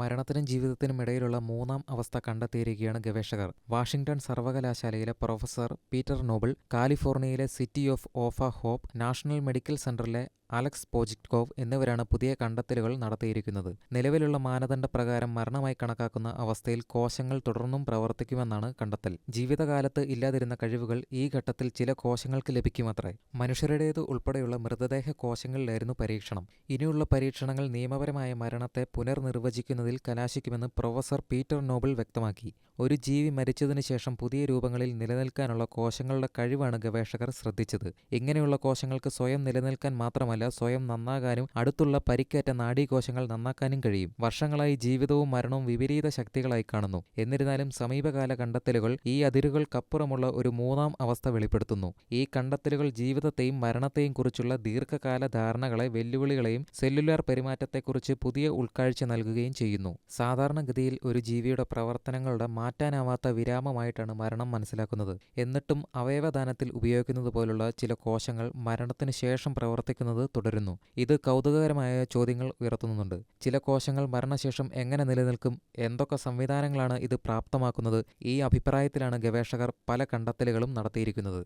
മരണത്തിനും ജീവിതത്തിനും ഇടയിലുള്ള മൂന്നാം അവസ്ഥ കണ്ടെത്തിയിരിക്കുകയാണ് ഗവേഷകർ. വാഷിംഗ്ടൺ സർവകലാശാലയിലെ പ്രൊഫസർ പീറ്റർ നോബിൾ കാലിഫോർണിയയിലെ city of of hope national medical സെന്ററിലെ അലക്സ് പോജിറ്റ്കോവ് എന്നിവരാണ് പുതിയ കണ്ടെത്തലുകൾ നടത്തിയിരിക്കുന്നത്. നിലവിലുള്ള മാനദണ്ഡപ്രകാരം മരണമായി കണക്കാക്കുന്ന അവസ്ഥയിൽ കോശങ്ങൾ തുടർന്നും പ്രവർത്തിക്കുമെന്നാണ് കണ്ടെത്തൽ. ജീവിതകാലത്ത് ഇല്ലാതിരുന്ന കഴിവുകൾ ഈ ഘട്ടത്തിൽ ചില കോശങ്ങൾക്ക് ലഭിക്കുമത്രേ. മനുഷ്യരുടേത് ഉൾപ്പെടെയുള്ള മൃതദേഹ കോശങ്ങളിലായിരുന്നു പരീക്ഷണം. ഇനിയുള്ള പരീക്ഷണങ്ങൾ നിയമപരമായ മരണത്തെ പുനർനിർവചിക്കുന്നതിൽ കലാശിക്കുമെന്ന് പ്രൊഫസർ പീറ്റർ നോബിൾ വ്യക്തമാക്കി. ഒരു ജീവി മരിച്ചതിനു ശേഷം പുതിയ രൂപങ്ങളിൽ നിലനിൽക്കാനുള്ള കോശങ്ങളുടെ കഴിവാണ് ഗവേഷകർ ശ്രദ്ധിച്ചത്. ഇങ്ങനെയുള്ള കോശങ്ങൾക്ക് സ്വയം നിലനിൽക്കാൻ മാത്രമല്ല സ്വയം നന്നാകാനും അടുത്തുള്ള പരിക്കേറ്റ നാഡീകോശങ്ങൾ നന്നാക്കാനും കഴിയും. വർഷങ്ങളായി ജീവിതവും മരണവും വിപരീത ശക്തികളായി കാണുന്നു. എന്നിരുന്നാലും സമീപകാല കണ്ടെത്തലുകൾ ഈ അതിരുകൾക്കപ്പുറമുള്ള ഒരു മൂന്നാം അവസ്ഥ വെളിപ്പെടുത്തുന്നു. ഈ കണ്ടെത്തലുകൾ ജീവിതത്തെയും മരണത്തെയും കുറിച്ചുള്ള ദീർഘകാല ധാരണകളെ വെല്ലുവിളികളെയും സെല്ലുലാർ പെരുമാറ്റത്തെക്കുറിച്ച് പുതിയ ഉൾക്കാഴ്ച നൽകുകയും ചെയ്യുന്നു. സാധാരണഗതിയിൽ ഒരു ജീവിയുടെ പ്രവർത്തനങ്ങളുടെ മാറ്റാനാവാത്ത വിരാമമായിട്ടാണ് മരണം മനസ്സിലാക്കുന്നത്. എന്നിട്ടും അവയവദാനത്തിൽ ഉപയോഗിക്കുന്നത് പോലുള്ള ചില കോശങ്ങൾ മരണത്തിന് ശേഷം പ്രവർത്തിക്കുന്നത് തുടരുന്നു. ഇത് കൗതുകകരമായ ചോദ്യങ്ങൾ ഉയർത്തുന്നുണ്ട്. ചില കോശങ്ങൾ മരണശേഷം എങ്ങനെ നിലനിൽക്കും? എന്തൊക്കെ സംവിധാനങ്ങളാണ് ഇത് പ്രാപ്തമാക്കുന്നത്? ഈ അഭിപ്രായത്തിലാണ് ഗവേഷകർ പല കണ്ടെത്തലുകളും നടത്തിയിരിക്കുന്നത്.